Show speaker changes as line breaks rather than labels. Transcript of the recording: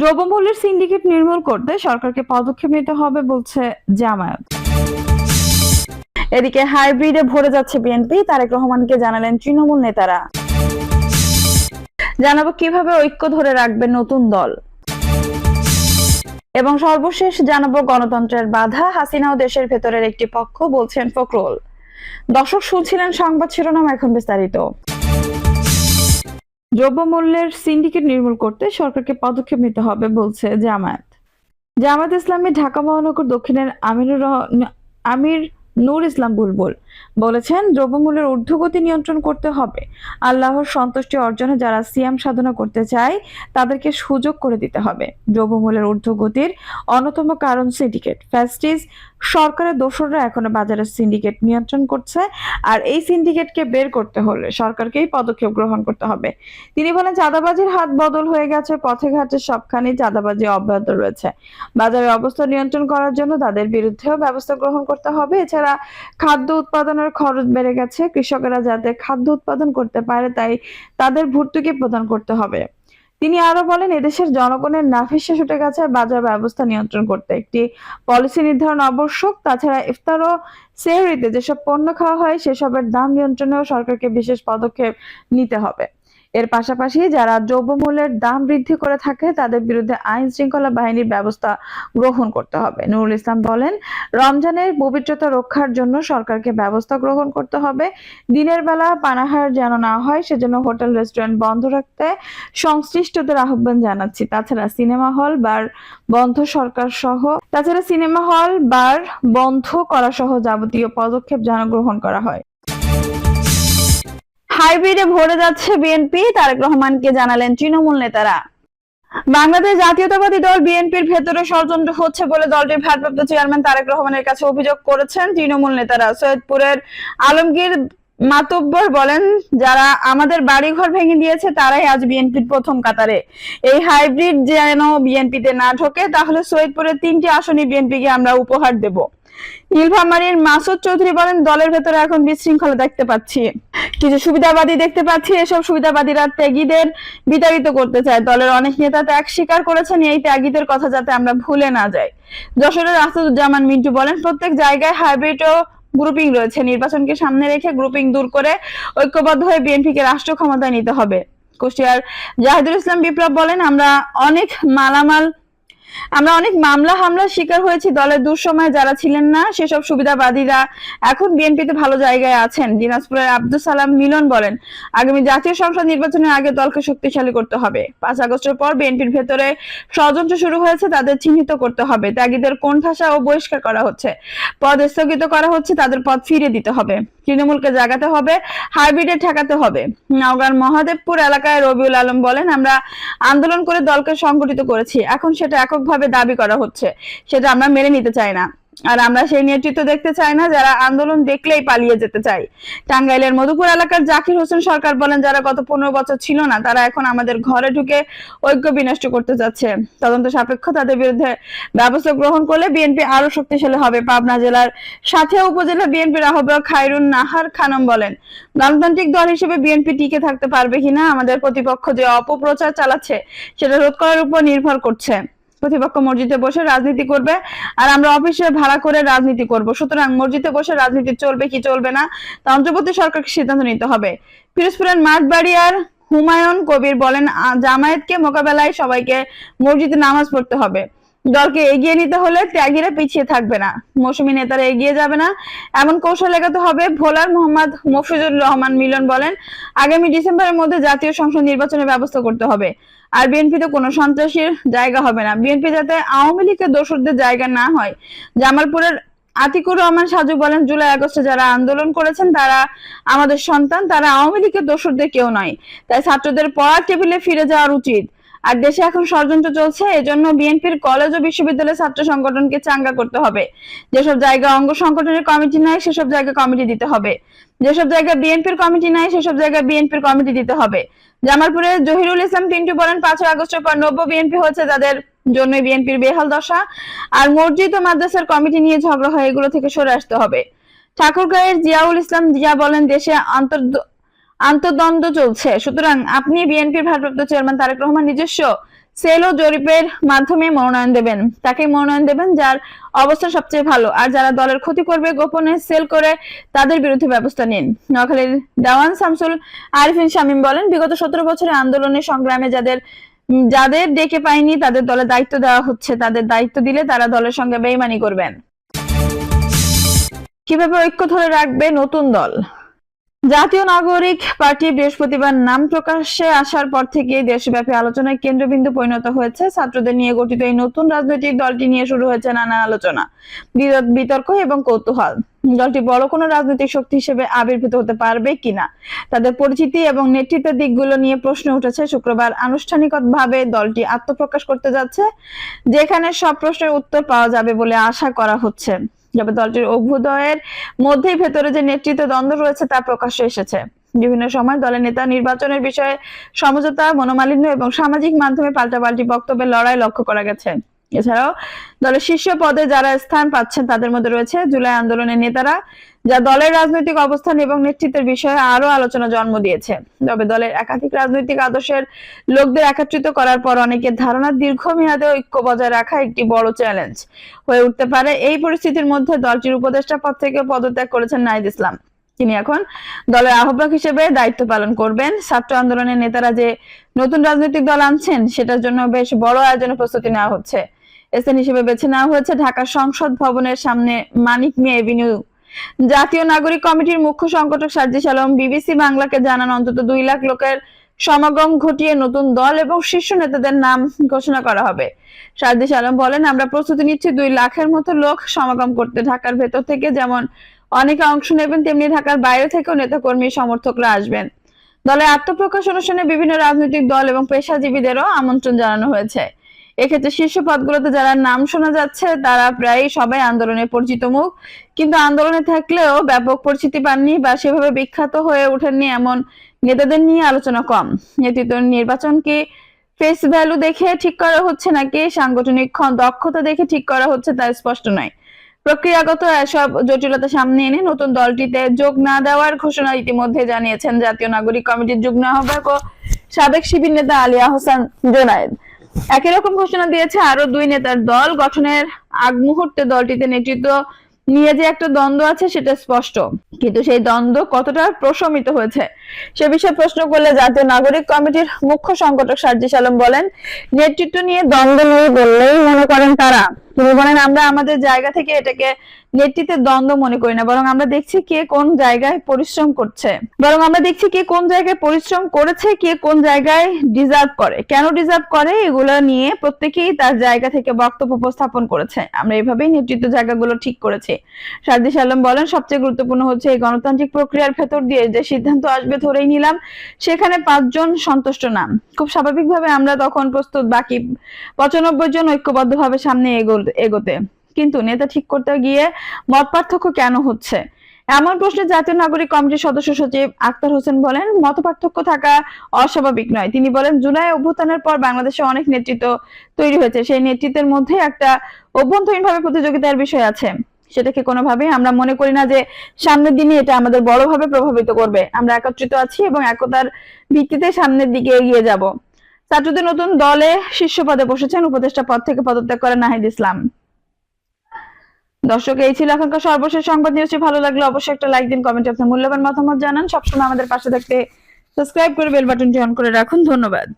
দ্রব্যমূল্যের সিন্ডিকেট নির্মূল করতে সরকারকে পদক্ষেপ নিতে হবে বলছে জামায়াত। এদিকে হাইব্রিডে ভরে যাচ্ছে বিএনপি, তারেক রহমানকে জানালেন তৃণমূল নেতারা। জানাব কীভাবে ঐক্য ধরে রাখবে নতুন দল। এবং সর্বশেষ জানাব গণতন্ত্রের বাধা হাসিনা ও দেশের ভেতরের একটি পক্ষ বলছেন ফখরুল। দর্শক শুনছিলেন সংবাদ শিরোনাম এখন বিস্তারিত। দ্রব্যমূল্যের সিন্ডিকেট নির্মূল করতে সরকারকে পদক্ষেপ নিতে হবে বলছে জামায়াত। জামায়াত ইসলামী ঢাকা মহানগর দক্ষিণের আমিরুর আমির নূর ইসলাম বুলবুল বলেছেন, দ্রব্যমূল্যের ঊর্ধ্বগতি নিয়ন্ত্রণ করতে হবে। আল্লাহর সন্তুষ্টি অর্জনে যারা সিয়াম সাধনা করতে চায়, তাদেরকে সুযোগ করে দিতে হবে। দ্রব্যমূল্যের ঊর্ধ্বগতির অন্যতম কারণ সিন্ডিকেট। ফ্যাস্টিজ সরকারের দোসররা এখনও বাজারে সিন্ডিকেট নিয়ন্ত্রণ করছে, আর এই সিন্ডিকেটকে বের করতে হলে সরকারকেই পদক্ষেপ গ্রহণ করতে হবে। তিনি বলেন, চাঁদাবাজির হাত বদল হয়ে গেছে, পথে ঘাটে সবখানে চাঁদাবাজি অব্যাহত রয়েছে। বাজারের অবস্থা নিয়ন্ত্রণ করার জন্য তাদের বিরুদ্ধেও ব্যবস্থা গ্রহণ করতে হবে। এছাড়া খাদ্য উৎপাদনের খরচ বেড়ে গেছে। কৃষকেরা যাতে খাদ্য উৎপাদন করতে পারে তাই তাদের ভর্তুকি প্রদান করতে হবে। তিনি আরও বলেন, এদেশের জনগণের নাফিসে ছুটে গেছে বাজার ব্যবস্থা নিয়ন্ত্রণ করতে। একটি পলিসি নির্ধারণ আবশ্যক, তাছাড়া ইফতার ও সেহরিতে যেসব পণ্য খাওয়া হয়, সেসবের দাম নিয়ন্ত্রণেও সরকারকে বিশেষ পদক্ষেপ নিতে হবে। এর পাশাপাশি যারা দ্রব্যমূল্যের দাম বৃদ্ধি করে থাকে, তাদের বিরুদ্ধে আইন শৃঙ্খলা বাহিনীর ব্যবস্থা গ্রহণ করতে হবে। নুরুল ইসলাম বলেন, রমজানের পবিত্রতা রক্ষার জন্য সরকারকে ব্যবস্থা গ্রহণ করতে হবে। দিনের বেলা পানাহার যেন না হয়, সেজন্য হোটেল, রেস্টুরেন্ট বন্ধ রাখতে সংশ্লিষ্টদের আহ্বান জানাচ্ছি। তাছাড়া সিনেমা হল, বার, বন্ধ সরকার সহ, তাছাড়া সিনেমা হল, বার, বন্ধ করা সহ যাবতীয় পদক্ষেপ যেন গ্রহণ করা হয়। হাইব্রিডে ভরে যাচ্ছে বিএনপি তারেক রহমানকে জানালেন তৃণমূল নেতারা। বাংলাদেশ জাতীয়তাবাদী দল বিএনপির ভেতরে ষড়যন্ত্র হচ্ছে বলে দলটির ভারপ্রাপ্ত চেয়ারম্যান তারেক রহমানের কাছে অভিযোগ করেছেন তৃণমূল নেতারা। সৈয়দপুরের আলমগীর মাতব্বর বলেন, যারা আমাদের বাড়িঘর ভেঙে দিয়েছে, তারাই আজ বিএনপির প্রথম কাতারে। এই হাইব্রিড যেন বিএনপিতে না ঢোকে, তাহলে সৈয়দপুরের তিনটি আসনই বিএনপিকে আমরা উপহার দেব। নীলফামারীর মাসুদ চৌধুরী বলেন, দলের ভেতরে এখন বিশৃঙ্খলা দেখতে পাচ্ছি। কিছু সুবিধাবাদী দেখতে পাচ্ছি, এসব সুবিধাবাদীরা ত্যাগীদের বিতাড়িত করতে চায়। দলের অনেক নেতা ত্যাগ স্বীকার করেছেন, এই ত্যাগীদের কথা যাতে আমরা ভুলে না যাই। যশোরের আসাদুজ্জামান মিন্টু বলেন, প্রত্যেক জায়গায় হাইব্রিড ও গ্রুপিং রয়েছে। নির্বাচনকে সামনে রেখে গ্রুপিং দূর করে ঐক্যবদ্ধ হয়ে বিএনপিকে রাষ্ট্র ক্ষমতায় নিতে হবে। কুষ্টিয়ার জাহিদুল ইসলাম বিপ্লব বলেন, আমরা অনেক মালামাল আমরা অনেক মামলা হামলার শিকার হয়েছি দলের দুঃসময়ে, যারা ছিলেন না, সেসব সুবিধাবাদীরা এখন বিএনপিতে ভালো জায়গায় আছেন। দিনাজপুরের আব্দুল সালাম মিলন বলেন, আগামী জাতীয় সংসদ নির্বাচনের আগে দলকে শক্তিশালী করতে হবে। পাঁচ আগস্টের পর বিএনপির ভেতরে ষড়যন্ত্র শুরু হয়েছে, তাদের চিহ্নিত করতে হবে। ত্যাগীদের কোণঠাসা ও বহিষ্কার করা হচ্ছে। পদ স্থগিত করা হচ্ছে, তাদের পদ ফিরিয়ে দিতে হবে। তৃণমূলকে জাগাতে হবে, হাইব্রিডে ঠেকাতে হবে। নওগাঁর মহাদেবপুর এলাকায় রবিউল আলম বলেন, আমরা আন্দোলন করে দলকে সংগঠিত করেছি। এখন সেটা এককভাবে দাবি করা হচ্ছে, সেটা আমরা মেনে নিতে চাই না। আর আমরা সেই নেতৃত্ব দেখতে চাই না, যারা আন্দোলন দেখলেই পালিয়ে যেতে চাই। টাঙ্গাইলের মধুপুর এলাকার জাকির হোসেন সরকার বলেন, যারা গত পনেরো বছর ছিল না, তারা এখন আমাদের ঘরে ঢুকে ঐক্য বিনষ্ট করতে যাচ্ছে। তদন্ত সাপেক্ষ তাদের বিরুদ্ধে ব্যবস্থা গ্রহণ করলে বিএনপি আরও শক্তিশালী হবে। পাবনা জেলার সাথে উপজেলা বিএনপির আহ্বায়ক খায়রুন নাহার খানম বলেন, গণতান্ত্রিক দল হিসেবে বিএনপি টিকে থাকতে পারবে কিনা, আমাদের প্রতিপক্ষ যে অপপ্রচার চালাচ্ছে, সেটা রোধ করার উপর নির্ভর করছে। প্রতিপক্ষ মসজিদে বসে রাজনীতি করবে আর আমরা অফিসে ভাড়া করে রাজনীতি করব। সুতরাং মসজিদে বসে রাজনীতি চলবে কি চলবে না, তা অন্তর্বর্তী সরকারকে সিদ্ধান্ত নিতে হবে। পিরোজপুরের মাঠবাড়িয়ার হুমায়ুন কবির বলেন জামায়াতকে মোকাবেলায় সবাইকে মসজিদে নামাজ পড়তে হবে। দলকে এগিয়ে নিতে হলে ত্যাগীরা পিছিয়ে থাকবে না। মৌসুমী নেতারা এগিয়ে যাবে না। এমন কৌশল লাগাতে হবে ভোলার মোহাম্মদ মফিজুর রহমান মিলন বলেন, আগামী ডিসেম্বরের মধ্যে জাতীয় সংসদ নির্বাচনের ব্যবস্থা করতে হবে। আর বিএনপিতে কোনো সন্ত্রাসীর জায়গা হবে না। বিএনপি যাতে আওয়ামী লীগের দোসরদের জায়গা না হয়। জামালপুরের আতিকুর রহমান সাজু বলেন, জুলাই আগস্টে যারা আন্দোলন করেছেন, তারা আমাদের সন্তান, তারা আওয়ামী লীগের দোসরদের কেউ নয়। তাই ছাত্রদের পড়ার টেবিলে ফিরে যাওয়ার উচিত। আর দেশে এখন ষড়যন্ত্র চলছে, এজন্য বিএনপির কলেজ ও বিশ্ববিদ্যালয়ের ছাত্র সংগঠনকে চাঙ্গা করতে হবে। যেসব জায়গা অঙ্গ সংগঠনের কমিটি নাই, সেসব জায়গায় কমিটি দিতে হবে। যেসব জায়গায় বিএনপির কমিটি নাই, সেসব জায়গায় বিএনপির কমিটি দিতে হবে। জামালপুরে জহিরুল ইসলাম পিন্টু বলেন, পাঁচই আগস্টের পর নব্য বিএনপি হচ্ছে তাদের জন্য বিএনপির বেহাল দশা। আর মসজিদ ও মাদ্রাসার কমিটি নিয়ে ঝগড়া হয়, এগুলো থেকে সরে আসতে হবে। ঠাকুরগাঁয়ের জিয়াউল ইসলাম জিয়া বলেন, দেশে আন্তর আন্তর্দ্বন্দ্ব চলছে। সুতরাং আপনি বিএনপির ভারপ্রাপ্ত চেয়ারম্যান তারেক রহমান নিজস্ব সেল ও জরিপের মাধ্যমে মনোনয়ন দেবেন। তাকে মনোনয়ন দেবেন যার অবস্থা সবচেয়ে ভালো। আর যারা দলের ক্ষতি করবে, গোপনে সেল করে তাদের বিরুদ্ধে ব্যবস্থা নিন। নোয়াখালীর দেওয়ান শামসুল আরিফিন শামীম বলেন, বিগত সতেরো বছরের আন্দোলনের সংগ্রামে যাদের যাদের ডেকে পায়নি, তাদের দলে দায়িত্ব দেওয়া হচ্ছে। তাদের দায়িত্ব দিলে তারা দলের সঙ্গে বেইমানি করবেন। কীভাবে ঐক্য ধরে রাখবে নতুন দল? জাতীয় নাগরিক পার্টি বৃহস্পতিবার নাম প্রকাশ্যে আসার পর থেকে দেশব্যাপী আলোচনায় কেন্দ্রবিন্দু পরিণত হয়েছে। ছাত্রদের নিয়ে গঠিত এই নতুন রাজনৈতিক দলটি নিয়ে শুরু হয়েছে নানা আলোচনা বিতর্ক এবং কৌতূহল। দলটি বড় কোনো রাজনৈতিক শক্তি হিসেবে আবির্ভূত হতে পারবে কিনা, তাদের পরিচিতি এবং নেতৃত্বের দিকগুলো নিয়ে প্রশ্ন উঠেছে শুক্রবার। আনুষ্ঠানিকভাবে দলটি আত্মপ্রকাশ করতে যাচ্ছে, যেখানে সব প্রশ্নের উত্তর পাওয়া যাবে বলে আশা করা হচ্ছে। তবে দলটির অভ্যুদয়ের মধ্যেই ভেতরে যে নেতৃত্ব দ্বন্দ্ব রয়েছে তা প্রকাশ্যে এসেছে। বিভিন্ন সময় দলের নেতা নির্বাচনের বিষয়ে সমঝোতা, মনোমালিন্য এবং সামাজিক মাধ্যমে পাল্টাপাল্টি বক্তব্যের লড়াই লক্ষ্য করা গেছে। এছাড়াও দলের শীর্ষ পদে যারা স্থান পাচ্ছেন, তাদের মধ্যে রয়েছে জুলাই আন্দোলনের নেতারা, যা দলের রাজনৈতিক অবস্থান এবং নেতৃত্বের বিষয়ে আরও আলোচনা জন্ম দিয়েছে। তবে দলের একাধিক রাজনৈতিক আদর্শের লোকদের একত্রিত করার পর অনেকের ধারণা, দীর্ঘমেয়াদে ঐক্য বজায় রাখা একটি বড় চ্যালেঞ্জ হয়ে উঠতে পারে। এই পরিস্থিতির মধ্যে দলটির উপদেষ্টা পদ থেকে পদত্যাগ করেছেন নাহিদ ইসলাম। তিনি এখন দলের আহ্বায়ক হিসেবে দায়িত্ব পালন করবেন। ছাত্র আন্দোলনের নেতারা যে নতুন রাজনৈতিক দল আনছেন, সেটার জন্য বেশ বড় আয়োজনের প্রস্তুতি নেওয়া হচ্ছে। স্থান হিসেবে বেছে নেওয়া হয়েছে ঢাকা সংসদ ভবনের সামনে মানিক মিয়া এভিনিউ। জাতীয় নাগরিক কমিটির মুখ্য সংগঠক আলম বিবিসি বাংলাকে জানান, অন্তত দুই লাখ লোকের সমাগম ঘটিয়ে নতুন দল এবং শীর্ষ নেতাদের নাম ঘোষণা করা হবে। সার্জিস আলম বলেন, আমরা প্রস্তুতি নিচ্ছি দুই লাখের মতো লোক সমাগম করতে ঢাকার ভেতর থেকে, যেমন অনেকে অংশ নেবেন, তেমনি ঢাকার বাইরে থেকেও নেতাকর্মী, সমর্থকরা আসবেন। দলের আত্মপ্রকাশ অনুষ্ঠানে বিভিন্ন রাজনৈতিক দল এবং পেশাজীবীদেরও আমন্ত্রণ জানানো হয়েছে। এক্ষেত্রে শীর্ষ পদগুলোতে যারা নাম শোনা যাচ্ছে, তারা প্রায় সবাই আন্দোলনে পরিচিত মুখ। কিন্তু আন্দোলনে থাকলেও ব্যাপক পরিচিতি পাননি বা সেভাবে বিখ্যাত হয়ে ওঠেননি এমন নেতাদের নিয়ে আলোচনা কম। নেতৃত্ব নির্বাচন কি ফেস ভ্যালু দেখে ঠিক করা হচ্ছে নাকি? সাংগঠনিক দক্ষতা দেখে ঠিক করা হচ্ছে তা স্পষ্ট নয়। প্রক্রিয়াগত এসব জটিলতা সামনে এনে নতুন দলটিতে যোগ না দেওয়ার ঘোষণা ইতিমধ্যে জানিয়েছেন জাতীয় নাগরিক কমিটির যুগ্ম আহ্বায়ক ও সাবেক শিবির নেতা আলিয়া হোসেন জোনায়েদ। একই রকম ঘোষণা দিয়েছে আরও দুই নেতার দল। গঠনের আগ মুহূর্তে দলটিতে নেতৃত্ব নিয়ে যে একটা দ্বন্দ্ব আছে সেটা স্পষ্ট। কিন্তু সেই দ্বন্দ্ব কতটা প্রশমিত হয়েছে, সে বিষয়ে প্রশ্ন করলে জাতীয় নাগরিক কমিটির মুখ্য সংগঠক সার্জিস আলম বলেন, নেতৃত্ব নিয়ে দ্বন্দ্ব নেই বললেই মনে করেন তারা। তিনি বলেন আমরা আমাদের জায়গা থেকে এটাকে নেতৃত্বের দ্বন্দ্ব মনে করি না, বরং আমরা দেখছি কে কোন জায়গায় পরিশ্রম করছে। বরং আমরা দেখছি কে কোন জায়গায় পরিশ্রম করেছে, কে কোন জায়গায় ডিজার্ভ করে। কেন ডিজার্ভ করে? এগুলো নিয়ে প্রত্যেকেই তার জায়গা থেকে বক্তব্য উপস্থাপন করেছে। আমরা এভাবেই নেতৃত্ব জায়গাগুলো ঠিক করেছি। সার্জিস আলম বলেন, সবচেয়ে গুরুত্বপূর্ণ হচ্ছে এই গণতান্ত্রিক প্রক্রিয়ার ভেতর দিয়ে যে সিদ্ধান্ত আসবে ধরেই নিলাম, সেখানে পাঁচজন সন্তুষ্ট না। খুব স্বাভাবিকভাবে আমরা তখন প্রস্তুত, বাকি পঁচানব্বই জন ঐক্যবদ্ধভাবে সামনে এগো- এগোতে। কিন্তু নেতা ঠিক করতে গিয়ে মত পার্থক্য কেন হচ্ছে? এমন প্রশ্নে জাতীয় নাগরিক কমিটির সদস্য সচিব আক্তার হোসেন বলেন, মত পার্থক্য থাকা অস্বাভাবিক নয়। তিনি বলেন, জুলাই অভ্যুত্থানের পর বাংলাদেশে অনেক নেতৃত্ব তৈরি হয়েছে। সেই নেতৃত্বের মধ্যে একটা অভ্যন্তরীণভাবে প্রতিযোগিতার বিষয় আছে। সেটাকে কোনোভাবেই আমরা মনে করি না যে সামনের দিনে এটা আমাদের বড়ভাবে প্রভাবিত করবে। আমরা একত্রিত আছি এবং একতার ভিত্তিতে সামনের দিকে এগিয়ে যাব। ছাত্রদের নতুন দলে শীর্ষ পদে বসেছেন উপদেষ্টা পদ থেকে পদত্যাগ করেন নাহিদ ইসলাম। দর্শক, এই ছিল এখনকার সর্বশেষ সংবাদ নিউজটি ভালো লাগলে, অবশ্যই একটা লাইক দিন কমেন্ট আপনার মূল্যবান মতামত জানান। সবসময় আমাদের পাশে থাকতে সাবস্ক্রাইব করে বেল বাটনটি অন করে রাখুন। ধন্যবাদ।